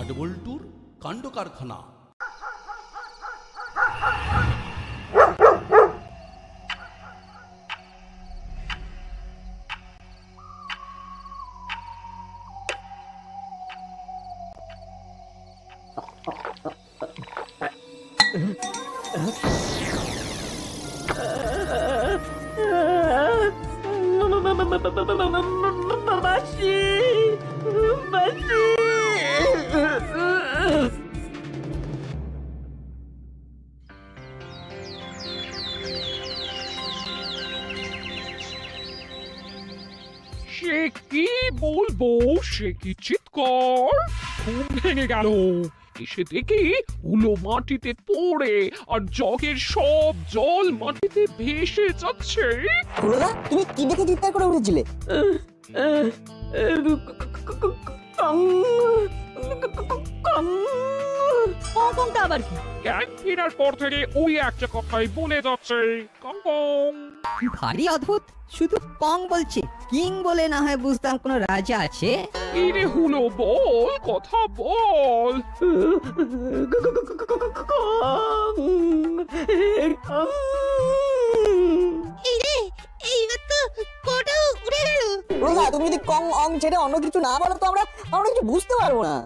নাটবল্টুর কাণ্ড কারখানা সে কি বলব? সে কি চিৎকার? ঘুম ভেঙে গেল। এসে দেখি উলো মাটিতে পড়ে আর জগের সব জল মাটিতে ভেসে যাচ্ছে। তুমি কি দেখে চিৎকার করে উঠেছিলে? কঙ্কনটা আবার কি? জ্ঞান ফেরার পর থেকে ওই একটা কথাই বলে যাচ্ছে কঙ্কং ভারী অদ্ভুত শুধু কং বলছে কিং বলে না হয় বুঝতাম কোনো রাজা আছে? এরে হুলো বল কথা বল। এইবার গেল তুমি যদি কং অং ছেড়ে অন্য কিছু না বলো তো আমরা আমরা কিছু বুঝতে পারব না।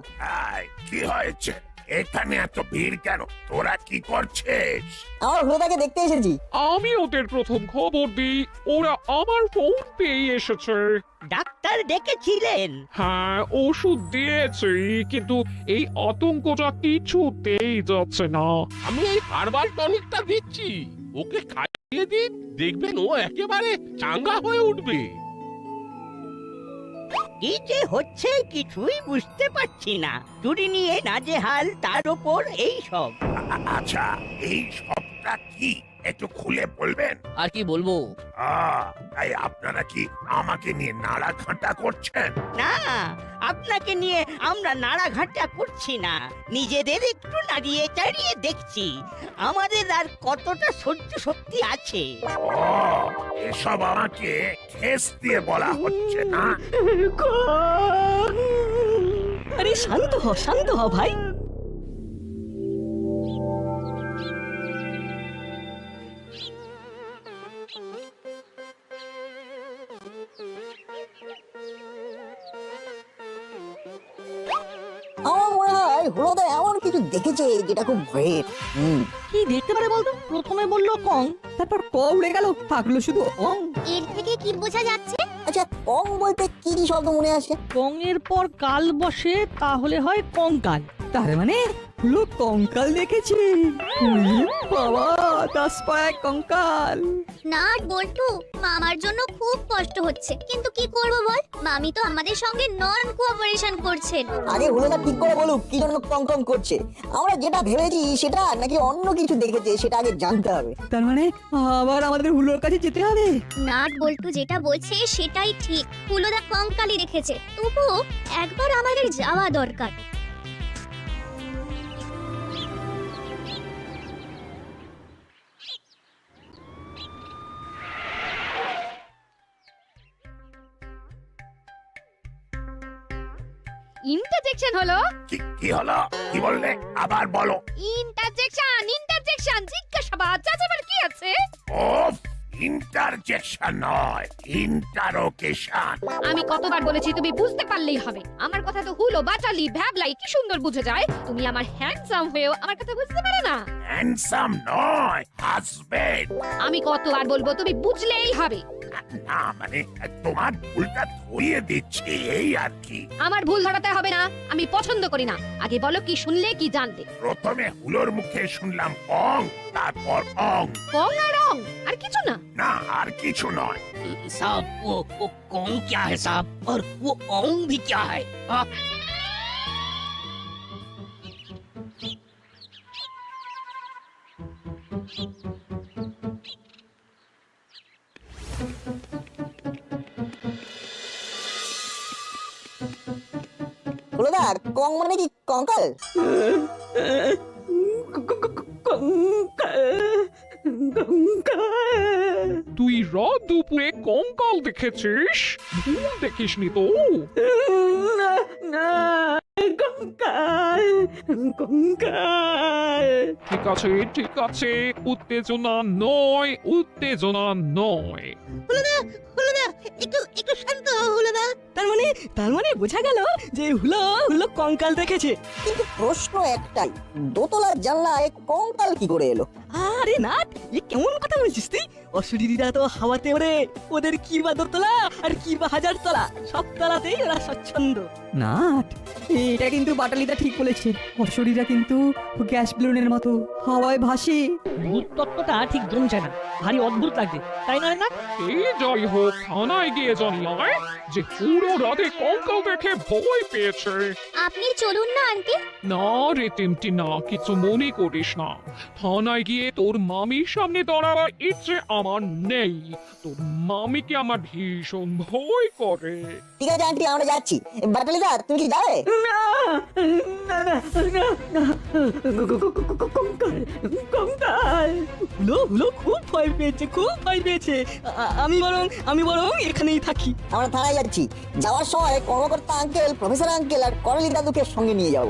আয়, কি হয়েছে? এখানে এত ভিড় কেন? তোরা কি করছিস? আমরা হুলোদাকে দেখতে এসেছি। আমি ওদের প্রথম খবর দিই ওরা আমার ফোন পেয়ে এসেছে। ডাক্তার ডেকেছিলেন হ্যাঁ ওষুধ দিয়েছি কিন্তু এই আতঙ্কটা কিছুতেই যাচ্ছে না। আমি এই হার্বাল টনিকটা দিচ্ছি। ওকে খাইয়ে দিন দেখবেন ও একেবারে চাঙ্গা হয়ে উঠবে। কি যে হচ্ছে কিছুই বুঝতে পারছি না। চুরি নিয়ে নাজেহাল তার উপর এই সব। আচ্ছা এই সবটা কি? একটু খুলে বলবেন। আর কি বলব? আহ, তাই আপনারা কি আমাকে নিয়ে নাড়া ঘাঁটা করছেন? না আপনাকে নিয়ে আমরা নাড়াঘাটা করছি না। নিজেদের একটু নাড়িয়ে চাড়িয়ে দেখছি। আমাদের আর কতটা সহ্য শক্তি আছে? ও এসব আমাকে ঠেস দিয়ে বলা হচ্ছে না। আরে শান্ত হ শান্ত হ ভাই। মনে হয় এমন কিছু দেখেছে যেটা খুব ভয়ের হুম। কি দেখতে পারে বলতো? প্রথমে বলল কং তারপর ক উড়ে গেল থাকল শুধু অং। এর থেকে কি বোঝা যাচ্ছে? আচ্ছা কং বলতে কি কি শব্দ মনে আসে কং এর পর কাল বসে তাহলে হয় কঙ্কাল। তার মানে হলো কঙ্কাল দেখেছি। বাবা দশ পায় কঙ্কাল। না বল্টু মামার জন্য খুব কষ্ট হচ্ছে। কিন্তু কি করব বল? মামি তো আমাদের সঙ্গে নন কোঅপারেশন করছেন। আগে হুলোদা ঠিক করে বলুক কি জন্য কং কং করছে? আমরা যেটা ভেবেছি সেটা নাকি অন্য কিছু দেখেছে সেটা আগে জানতে হবে। তার মানে আবার আমাদের হুলোর কাছে যেতে হবে? নাট বল্টু যেটা বলছে সেটাই ঠিক। ফুলোদা কঙ্কালি রেখেছে তবুও একবার আমাদের যাওয়া দরকার। ইন্টারজেকশন হলো? কি কি হলো? কি বললে? আবার বলো। ইন্টারজেকশন ইন্টারজেকশন জিজ্ঞাসাবাদ যাচাবার কি আছে? ইন্টারজেকশন নয় ইন্টারোকেশন আমি কতবার বলেছি তুমি বুঝতে পারলেই হবে। আমার কথা তো হুলো বাটালি ভ্যাবলাই কি সুন্দর বুঝে যায়। তুমি আমার হ্যান্ডসাম হয়েও আমার কথা বুঝতে পারো না। হ্যান্ডসাম নয় হাজবেন্ড আমি কতবার বলব তুমি বুঝলেই হবে। না মানে তোমার ভুলটা ধরিয়ে দিচ্ছি এই আর কি। আমার ভুল ধরাতে হবে না আমি পছন্দ করি না। আগে বলো কি শুনলে কি জানতে প্রথমে হুলোর মুখে শুনলাম অং তারপর অং। কং আর রং আর কিছু না। না আর কিছু নয় साहब वो वो कौन क्या है साहब और वो ओंग भी क्या है आप হুলোদা কং মানে কি কঙ্কাল কঙ্কাল দেখেছিস? ভুল দেখিসনি তো। না না কঙ্কাল কঙ্কাল ঠিক আছে ঠিক আছে উত্তেজনা নয় উত্তেজনা নয়। একটু একটু শান্ত হলো না তার মানে তার মানে বোঝা গেল যে হুলো হুলো কঙ্কাল দেখেছে। কিন্তু প্রশ্ন একটাই দোতলার জানলায় কঙ্কাল কি করে এলো? আরে না এ কেমন কথা বলছিস তুই? অশরীরীরা তো হাওয়াতে ওরে ওদের কি বা দোতলা আর কি বা হাজার তলা। সব তলাতেই ওরা স্বচ্ছন্দ। না এটা কিন্তু বাটালিটা ঠিক বলেছে। অশরীরা কিন্তু গ্যাস বেলুনের মতো হাওয়ায় ভাসে। ভূত তত্ত্বটা ঠিক জমছে না। ভারী অদ্ভুত লাগছে। তাই নয় না এই জয় হোক থানায় গিয়ে জানিয়ে যে পুরো রাতে কঙ্কাল দেখে ভয় পেয়েছে। আপনি চলুন না আন্টি। না রে টিমটি না কিছু মনে করিস না। থানায় গিয়ে তোর মামির সামনে দাঁড়াবার ইচ্ছে আমার নেই। তোর মামিকে আমার ভীষণ ভয় করে। ঠিক আছে আন্টি আমরা যাচ্ছি। বাটালিদা তুমি কি যাবে? না না না না না। কঙ্কাল কঙ্কাল। হুলো হুলো খুব ভয় পেয়েছে খুব ভয় পেয়েছে। আমি বরং আমি বরং এখানেই থাকি। আমরা থানায় যাচ্ছি। যাওয়ার সময় কর্মকর্তা আঙ্কেল প্রফেসর আঙ্কেল আর করলি দাদুকে সঙ্গে নিয়ে যাব।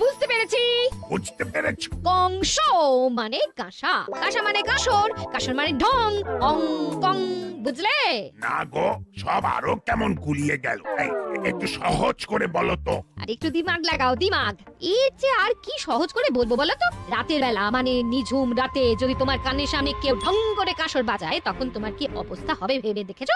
বুঝতে পেরেছি। বুঝতে পেরেছ। কংস মানে কাঁসা। কাঁসা মানে কাঁসর কাঁসর মানে ঢং। অং কং। বুঝলে? না গো সব আরও কেমন গুলিয়ে গেল। এই, একটু সহজ করে বলো তো। আর একটু দিমাগ লাগাও দিমাগ। এর যে আর কি সহজ করে বলব বলো তো? রাতের বেলা মানে নিঝুম রাতে যদি তোমার কানের সামনে কেউ ঢং করে কাঁসর বাজায় তখন তোমার কি অবস্থা হবে ভেবে দেখেছ?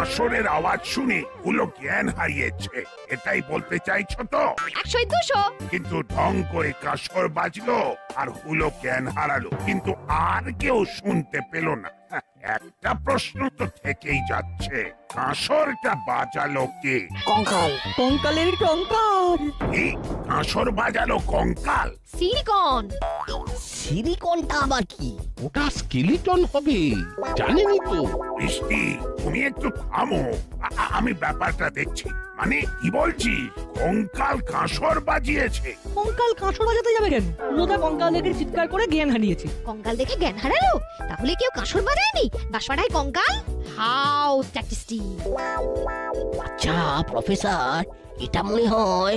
আসরের আওয়াজ শুনে গুলো জ্ঞান হারিয়েছে এটাই বলতে চাইছো তো? একশোই দুশো। কিন্তু ঢং করে কাসর বাজলো আর হুলো জ্ঞান হারালো কিন্তু আর কেউ শুনতে পেল না। হ্যাঁ, একটা প্রশ্ন তো থেকেই যাচ্ছে। কাঁসরটা বাজালো কে? কঙ্কাল। কঙ্কালের কঙ্কাল। এই কাসর বাজালো কঙ্কাল? সিলিকন। সিলিকনটা আবার কি? ওটা স্কেলিটন হবে জানেনই তো। বৃষ্টি তুমি একটু থামো। আ- আ- আমি ব্যাপারটা দেখছি। মানে কি বলছি কঙ্কাল কাসর বাজিয়েছে। কঙ্কাল কাঁচর বাজাতে যাবে কেন? লোদা কঙ্কাল দেখে চিৎকার করে জ্ঞান হারিয়েছে। কঙ্কাল দেখে জ্ঞান হারালো? তাহলে কেউ কাঁসর বাজায়নি? দাসপাড়ায় কঙ্কাল? হাউ স্ট্যাটিস্টিক আচ্ছা প্রফেসর এটা মনে হয়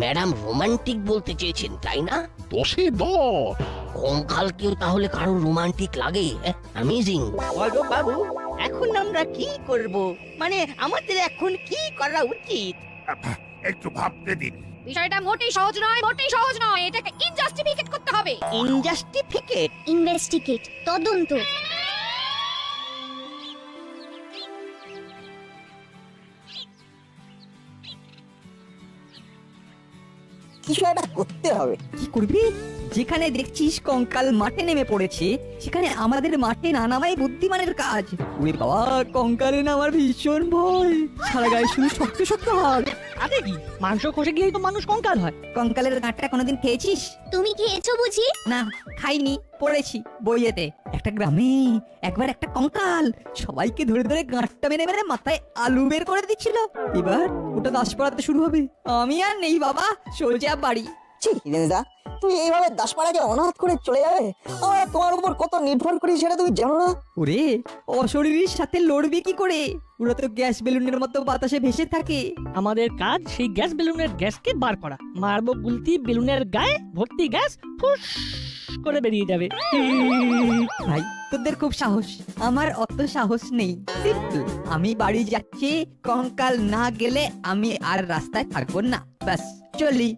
ম্যাডাম রোমান্টিক বলতে চেয়েছেন তাই না? দশে দশ কঙ্কালকেও তাহলে কারও রোমান্টিক লাগে? অ্যামেজিং বাবু। এখন আমরা কি করব? মানে আমাদের এখন কি করা উচিত? একটু ভাবতে দিন। বিষয়টা মোটেই সহজ নয় মোটেই সহজ নয়। এটাকে ইনজাস্টিফিকেট করতে হবে। ইনজাস্টিফিকেট ইনভেস্টিগেট তদন্ত। কিছু একটা করতে হবে। কি করবি? যেখানে দেখছিস কঙ্কাল মাঠে নেমে পড়েছে সেখানে আমাদের মাঠে না নামাই বুদ্ধিমানের কাজ। ওরে বাবা কঙ্কালে না আমার ভীষণ ভয়। সারা গায়ে শুধু শক্ত শক্ত হাড়। আরে কি? মাংস কষে গিয়েই তো মানুষ কঙ্কাল হয়। কঙ্কালের গাঁটটা কোনোদিন খেয়েছিস? তুমি খেয়েছো বুঝি? না খাইনি পড়েছি বইয়েতে। একটা গ্রামে একবার একটা কঙ্কাল সবাইকে ধরে ধরে গাঁটটা মেরে মেরে মাথায় আলু বের করে দিচ্ছিল। এবার ওটা দাস পড়াতে শুরু হবে। আমি আর নেই বাবা সোজা বাড়ি। ছি রেঞ্জদা তুমি এইভাবে দাসপাড়াকে অনাথ করে চলে যাবে? আমরা তোমার উপর কত নির্ভর করি সেটা তুমি জানো না? ওরে অশরীরীর সাথে লড়বে কি করে? ওরা তো গ্যাস বেলুনের মতো বাতাসে ভেসে থাকে। আমাদের কাজ সেই গ্যাস বেলুনের গ্যাসকে বার করা। মারবো গুলতি বেলুনের গায়ে ভর্তি গ্যাস ফুস করে বেরিয়ে যাবে। ভাই তোদের খুব সাহস। আমার অত সাহস নেই। Simple. আমি বাড়ি যাচ্ছি কঙ্কাল না গেলে আমি আর রাস্তায় থাকব না। ব্যাস চলি।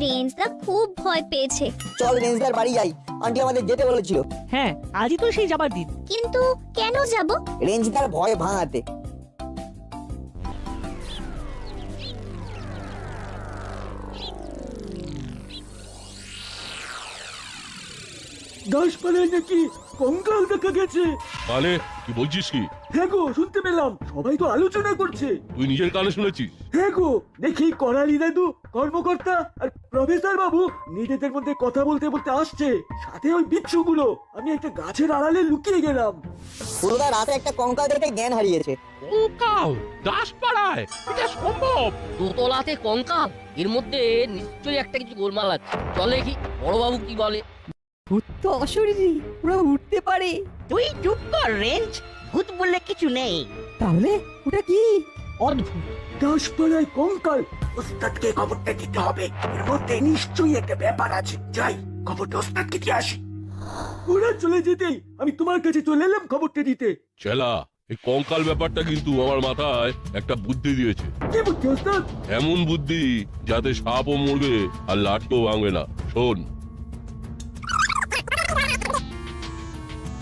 রেঞ্জদা খুব ভয় পেয়েছে। চল রেঞ্জদার বাড়ি যাই। আন্টি আমাদের যেতে বলেছিল। হ্যাঁ আজই তো সেই যাবার দিন। কিন্তু কেন যাব? রেঞ্জদার ভয় ভাঙাতে। দাসপাড়ায় নাকি? কঙ্কাল দেখা গেছে। মানে কি বলছিস কি? হ্যাঁ গো শুনতে পেলাম। সবাই তো আলোচনা করছে। তুই নিজের কানে শুনেছিস? হ্যাঁ গো দেখি করালি দাদু কর্মকর্তা আর প্রফেসর বাবু নিজেদের মধ্যে কথা বলতে বলতে আসছে। সাথে ওই বিচ্ছুগুলো। আমি একটা গাছের আড়ালে লুকিয়ে গেলাম। পুরোদা রাতে একটা কঙ্কাল দেখে জ্ঞান হারিয়েছে। কঙ্কাল? দাসপাড়ায়? এটা সম্ভব? দোতলাতে কঙ্কাল। এর মধ্যে নিশ্চয়ই একটা কিছু গোলমাল আছে। চলে কি বড়বাবু কি বলে? ভূত তো অশরীরী ওরা উঠতে পারে। তুই চুপ কর রেঞ্জ। ভূত বললে কিছু নেই। তাহলে ওটা কি? অদ্ভুত। দশপাড়ায় কঙ্কাল ওস্তাদকে খবরটা দিতে হবে। এর মধ্যে নিশ্চয়ই একটা ব্যাপার আছে। যাই খবরটা ওস্তাদকে দিয়ে আসি। ওরা চলে যেতেই আমি তোমার কাছে চলে এলাম খবরটা দিতে। চেলা এই কঙ্কাল ব্যাপারটা কিন্তু আমার মাথায় একটা বুদ্ধি দিয়েছে। কি বুদ্ধি ওস্তাদ? এমন বুদ্ধি যাতে সাপও মরবে আর লাটকেও ভাঙবে না। শোন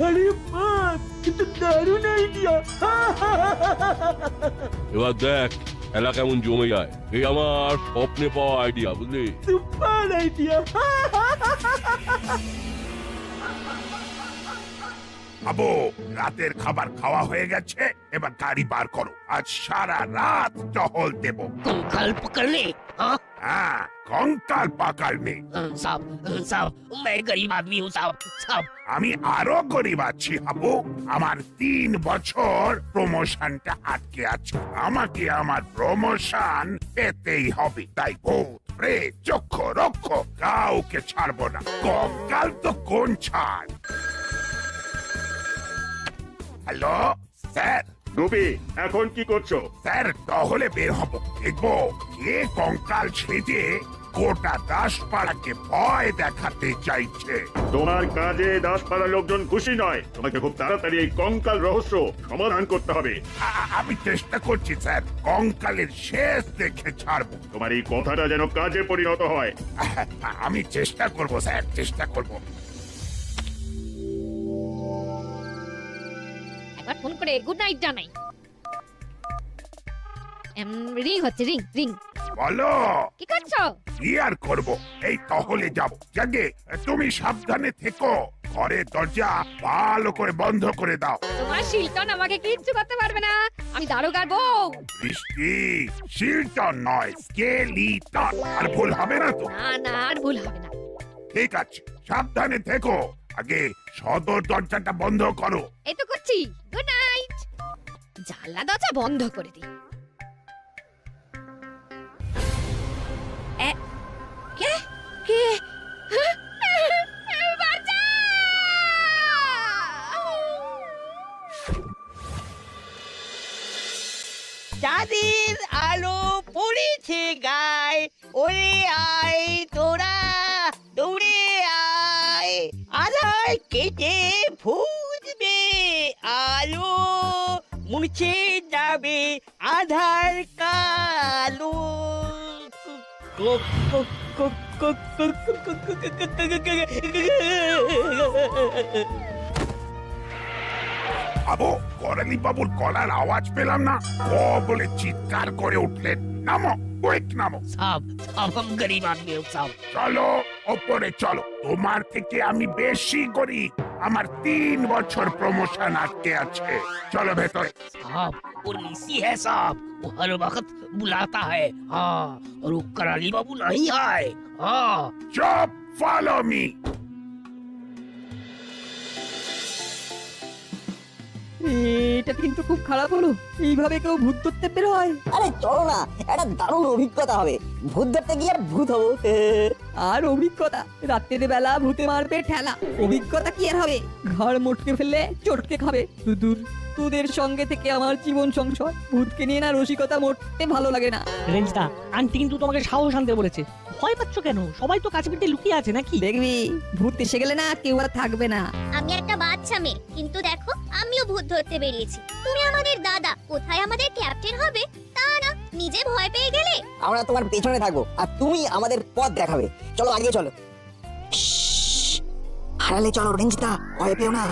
আরে মা কিন্তু দারুণ আইডিয়া এবার দেখ এলা কেমন জমে যায়। এই আমার স্বপ্নে পাওয়া আইডিয়া বুঝলি? সুপার আইডিয়া আবো রাতের খাবার খাওয়া হয়ে গেছে এবার গাড়ি বার করো। আজ সারা রাত টহল দেব। তুম খাল পকড়লে হ্যাঁ हाँ হ্যাঁ কঙ্কাল পাকাল নেই साहब साहब मैं गरीब आदमी हूँ साहब साहब আমি আরো গরিব আছি হাবু আমার তিন বছর প্রমোশনটা আটকে আছে আমাকে আমার প্রমোশন পেতেই হবে তাই ভূত প্রেত চক্ষ রক্ষ কাউকে ছাড়বো না কঙ্কাল তো কোন ছাড় হ্যালো স্যার রবি এখন কি করছ? স্যার তাহলে বের হব। দেখব কে কঙ্কাল সেজে গোটা দাসপাড়াকে ভয় দেখাতে চাইছে। তোমার কাজে দাসপাড়ার লোকজন খুশি নয়। তোমাকে খুব তাড়াতাড়ি এই কঙ্কাল রহস্য সমাধান করতে হবে। আ- আমি চেষ্টা করছি স্যার। কঙ্কালের শেষ দেখে ছাড়বো। তোমার এই কথাটা যেন কাজে পরিণত হয়। আমি চেষ্টা করব স্যার চেষ্টা করব। একবার ফোন করে গুড নাইট জানাই। রিং হচ্ছে রিং রিং। বলো। কি করছ? কি আর করব? এই তহলে যাব। জাগে তুমি সাবধানে থেকো। ঘরের দরজা ভালো করে বন্ধ করে দাও। তোমার শিল্টন আমাকে কিচ্ছু করতে পারবে না। আমি দারোগার বউ। বৃষ্টি শিলটন নয় স্কেলিটন। আর ভুল হবে না তো? না না আর ভুল হবে না। ঠিক আছে সাবধানে থেকো। আগে সদর দরজাটা বন্ধ করো। এই তো করছি। গুড নাইট জানলা দরজা বন্ধ করে দিই। এ, কে? কে? চাঁদের আলো পড়েছে গায়ে। ওরে আয় তোরা কেটে ফুটবে, আলো মুছে যাবে, আধার কালো। বাবু করালি বাবুর কলার আওয়াজ পেলাম না। ক বলে চিৎকার করে উঠলেন। নামো। কুইক নামো साहब साहब हम गरीब आदमी हो साहब চলো ওপরে চলো তোমার থেকে আমি বেশি করি আমার তিন বছর প্রমোশন আটকে আছে চলো ভেতরে साहब वो नीसी है साहब वो हर वक्त बुलाता है हाँ और वो कराली बाबू नहीं आए हाँ চুপ ফলো মি এটা কিন্তু খুব খারাপ হলো। এইভাবে কেউ ভূত ধরতে বের হয়। আরে চলো না একটা দারুণ অভিজ্ঞতা হবে। ভূত ধরতে গিয়ে আর ভূত হব। আর অভিজ্ঞতা রাতের বেলা ভূতে মারবে ঠেলা। অভিজ্ঞতা কি আর হবে? ঘর মোটকে ফেললে চটকে খাবে। দূর। তোদের সঙ্গে থেকে আমার জীবন সংশয়। ভূতকে নিয়ে না রসিকতা মোটতে ভালো লাগে না। রেঞ্জদা আন্টি কিন্তু তোমাকে সাহস আনতে বলেছে। ভয় পাচ্ছ কেন? সবাই তো কাছে পিঠে লুকিয়ে আছে নাকি? দেখবি ভূত এসে গেলে না কেউ আর থাকবে না। আমি একটা বাচ্চা মেয়ে কিন্তু দেখো আমিও ভূত ধরতে বেরিয়েছি। তুমি আমাদের দাদা কোথায় আমাদের ক্যাপ্টেন হবে তা না নিজে ভয় পেয়ে গেলে? আমরা তোমার পেছনে থাকব আর তুমি আমাদের পথ দেখাবে। চলো আগে চলো। হারালে চলো রেঞ্জদা ভয় পেও না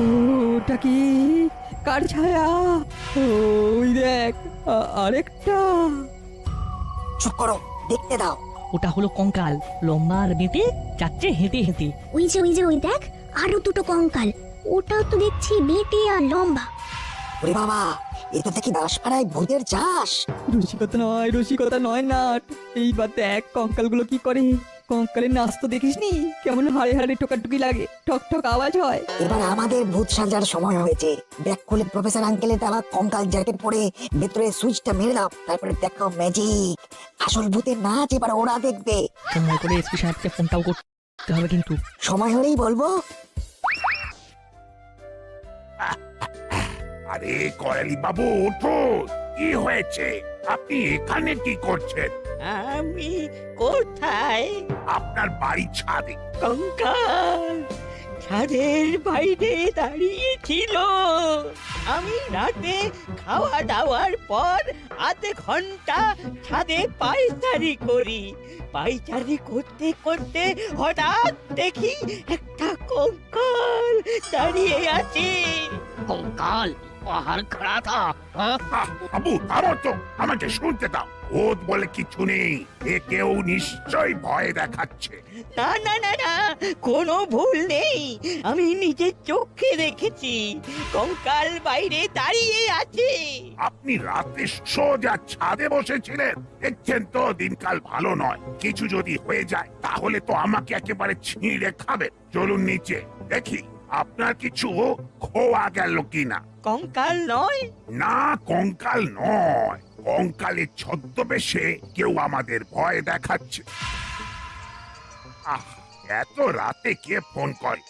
ওটা কি? কার ছায়া? ওই দেখ আরেকটা। চুপ করো দেখতে দাও। ওটা হলো কঙ্কাল লম্বা আর বেঁটে যাচ্ছে হেঁটে হেঁটে। ওই যে ওই যে ওই দেখ আরও দুটো কঙ্কাল। ওটাও তো দেখছি বেটে আর লম্বা। ওরে বাবা এটা দেখি দাসপাড়ায় ভূতের চাষ। রসিকতা নয় রসিকতা নয় নাট। এইবার দেখ কঙ্কালগুলো কি করে। কঙ্কালের নাচ তো দেখিসনি? কেমন হাড়ে হাড়ে টোকাটুকি লাগে ঠক ঠক আওয়াজ হয়। এবার আমাদের ভূত সাজার সময় হয়েছে। ব্যাক খুলে প্রফেসর আঙ্কেলের দেওয়া কঙ্কাল জ্যাকেট পরে ভেতরে সুইচটা মেরে দাও তারপরে দেখো ম্যাজিক আসল ভূতের নাচ এবার ওরা দেখবে। সময় করে এসপি সাহেবকে ফোনটাও করতে হবে কিন্তু। সময় হলেই বলব। আরে করালি বাবু উঠুন কি হয়েছে? আপনি এখানে কি করছেন? আমি কোথায়? আপনার বাড়ি ছাদে। কঙ্কাল ছাদের বাইরে দাঁড়িয়ে ছিল। আমি রাতে খাওয়া দাওয়ার পর আধ ঘণ্টা ছাদে পায়চারি করি। পায়চারি করতে করতে হঠাৎ দেখি একটা কঙ্কাল দাঁড়িয়ে আছে। কঙ্কাল? পাহাড় খড়া থা। আহ, বাবু থামো তো আমাকে শুনতে দাও। ভূত বলে কিছু নেই এ কেউ নিশ্চয়ই ভয় দেখাচ্ছে। না না না না কোনো ভুল নেই। আমি নিজের চোখে দেখেছি কঙ্কাল বাইরে দাঁড়িয়ে আছে। আপনি রাতে সোজা ছাদে বসেছিলেন দেখছেন তো দিনকাল ভালো নয়। কিছু যদি হয়ে যায় তাহলে তো আমাকে একেবারে ছিঁড়ে খাবে। চলুন নিচে দেখি আপনার কিছু খোয়া গেল কিনা। কঙ্কাল নয়? না কঙ্কাল নয়। কঙ্কালের ছদ্মবেশে কেউ আমাদের ভয় দেখাচ্ছে। আহ এত রাতে কে ফোন করে?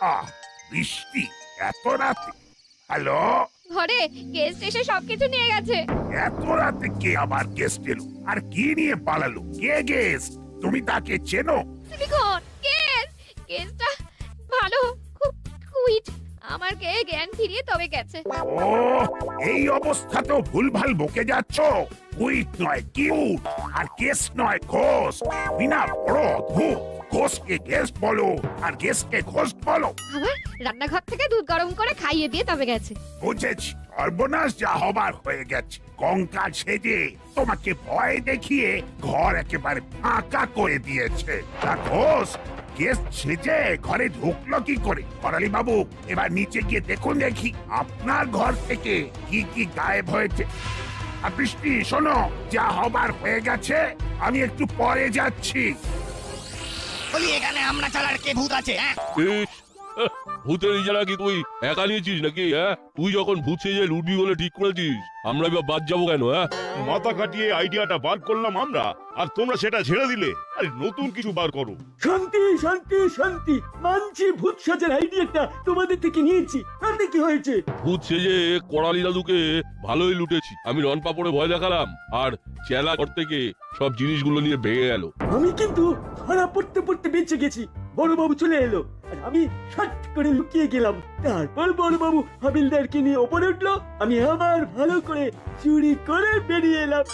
আহ বৃষ্টি এত রাতে। হ্যালো? ঘরে গেস্ট এসে সবকিছু নিয়ে গেছে। এত রাতে কে আবার গেস্ট এলো? আর কি নিয়ে পালালো? কে গেস্ট তুমি তাকে চেনো? তুমি কোন? কেস কেসটা ভালো। কুইট আমার কে জ্ঞান ফিরিয়ে তবে গেছে। ও এই অবস্থাতেও ভুলভাল বকে যাচ্ছ। কুইট নয় কিউট। আর কেস নয় বিনা বড় অদ্ভুত। ঘোষকে গেস্ট বলো আর গেস্টকে ঘোষ বলো। আবার রান্নাঘর থেকে দুধ গরম করে খাইয়ে দিয়ে তবে গেছে। বুঝেছি সর্বনাশ যা হবার হয়ে গেছে। কঙ্কাল সেজে তোমাকে ভয় দেখিয়ে ঘর একেবারে ফাঁকা করে দিয়েছে। তা ঘোষ গেস্ট ছেঁচে ঘরে ঢুকলো কি করে? করালি বাবু এবার নিচে গিয়ে দেখুন দেখি আপনার ঘর থেকে কি কি গায়েব হয়েছে? আর বৃষ্টি শোনো যা হবার হয়ে গেছে আমি একটু পরে যাচ্ছি। ইস, আহ, ভূতের ইজারা কি তুই? একা নিয়েছিস নাকি হ্যাঁ? তুই যখন ভূত সেজে লুডি বলে ঠিক করেছিস আমরা এবার বাদ যাব কেন হ্যাঁ? মাথা কাটিয়ে আইডিয়াটা বার করলাম আমরা আর তোমরা সেটা ছেড়ে দিলে। আরে নতুন কিছু বার করো। শান্তি শান্তি শান্তি। মানছি ভূত সাজার আইডিয়াটা তোমাদের থেকে নিয়েছি। তাতে কি হয়েছে? ভূত সেজে করালি দাদুকে ভালোই লুটেছি। আমি রন পাপড়ে ভয় দেখালাম আর চেলা ঘর থেকে সব জিনিসগুলো নিয়ে ভেঙে গেল। আমি কিন্তু ধরা পড়তে পড়তে বেঁচে গেছি। বড়বাবু চলে এলো। আর আমি শট করে লুকিয়ে গেলাম। তারপর বড়বাবু হাবিলদারকে নিয়ে ওপরে উঠল। আমি আবার ভালো করে চুরি করে বেরিয়ে এলাম।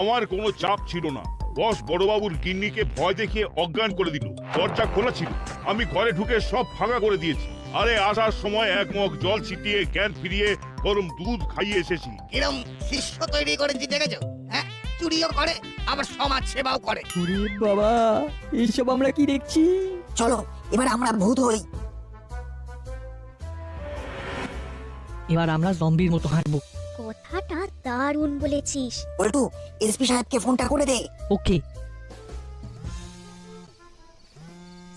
আমার কোনো চাপ ছিল না। বস বড়বাবুর গিন্নিকে ভয় দেখিয়ে অজ্ঞান করে দিল। দরজা খোলা ছিল। আমি ঘরে ঢুকে সব ফাঁকা করে দিয়েছি। আরে আসার সময় এক মগ জল ছিটিয়ে জ্ঞান ফিরিয়ে গরম দুধ খাইয়ে এসেছি। এরম শিষ্য তৈরি করেছি দেখেছ? চুরিও করে আবার সমাজ সেবাও করে। ওরে বাবা এইসব আমরা কি দেখছি? চলো এবার আমরা ভূত হই। এবার আমরা জম্বির মতো হাঁটবো। কথাটা দারুণ বলেছিস। বল্টু এসপি সাহেবকে ফোনটা করে দে। ওকে।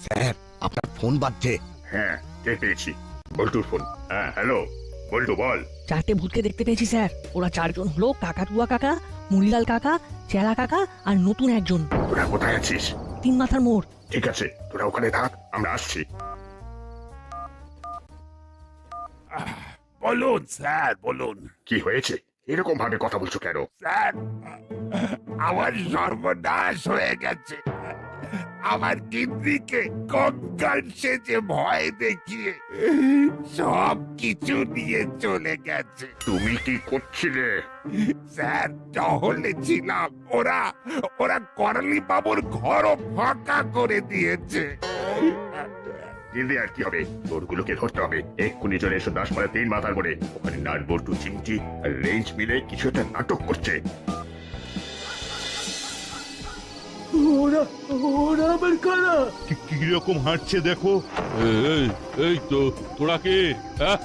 স্যার আপনার ফোন বাজছে। হ্যাঁ টের পেয়েছি। বল্টুর ফোন। হ্যাঁ হ্যালো। বল্টু বল। চারটে ভূতকে দেখতে পেয়েছি স্যার। ওরা চারজন হলো কাকাতুয়া কাকা মুড়িলাল কাকা চেলা কাকা আর নতুন একজন। তোরা কোথায় আছিস? তিন মাথার মোড়। ঠিক আছে তোরা ওখানে থাক আমরা আসছি। বলুন স্যার বলুন। কি হয়েছে? এরকম ভাবে কথা বলছো কেন? স্যার আমার সর্বনাশ হয়ে গেছে। আমার গিন্নিকে কঙ্কাল সেজে ভয় দেখিয়ে সব কিছু নিয়ে চলে গেছে। তুমি কি করছিলে? স্যার টহলে ছিলাম। ওরা ওরা করালি বাবুর ঘরও ফাঁকা করে দিয়েছে। দিলে আর কি হবে? তোরগুলোকে ধরতে হবে। এক্ষুনি চলে এসো দাসপাড়া তিন মাথার করে ওখানে নাট বল্টু চিমটি আর রেঞ্জ মিলে কিছু একটা নাটক করছে। ওরা ওরা আবার কারা? কীরকম হাঁটছে দেখো? এই, এই তো তোরা কে? হ্যাঁ?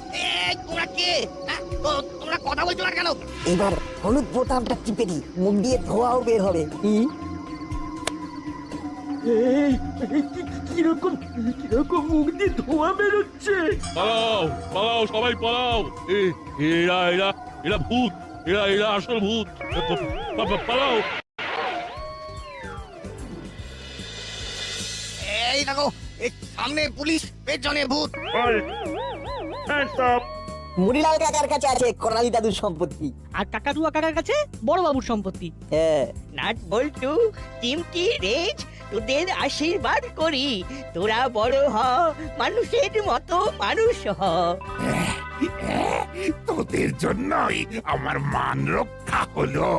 তোমরা কে? হ্যাঁ, তো- তোমরা কথা বলছো না কেন? এবার হলুদ বোতামটা টিপে দি মুখ দিয়ে ধোঁয়াও বের হবে। এই কি- কি- কীরকম কীরকম মুখ দিয়ে ধোঁয়া বেরোচ্ছে? পালাও পালাও সবাই পালাও। এরা এরা এরা ভূত এরা এরা আসল ভূত। পা- পা- পালাও। থাকো সামনে পুলিশ পেছনে ভূত। মুড়িলাল কাকার কাছে আছে করালি দাদুর সম্পত্তি। আর কাকাতুয়া কাকার কাছে বড় বাবুর সম্পত্তি। হ্যাঁ। নাট বল্টু চিমটি রেজ তোদের আশীর্বাদ করি। তোরা বড় হ মানুষের মতো মানুষ হ। তোদের জন্যই আমার মান রক্ষা হলো।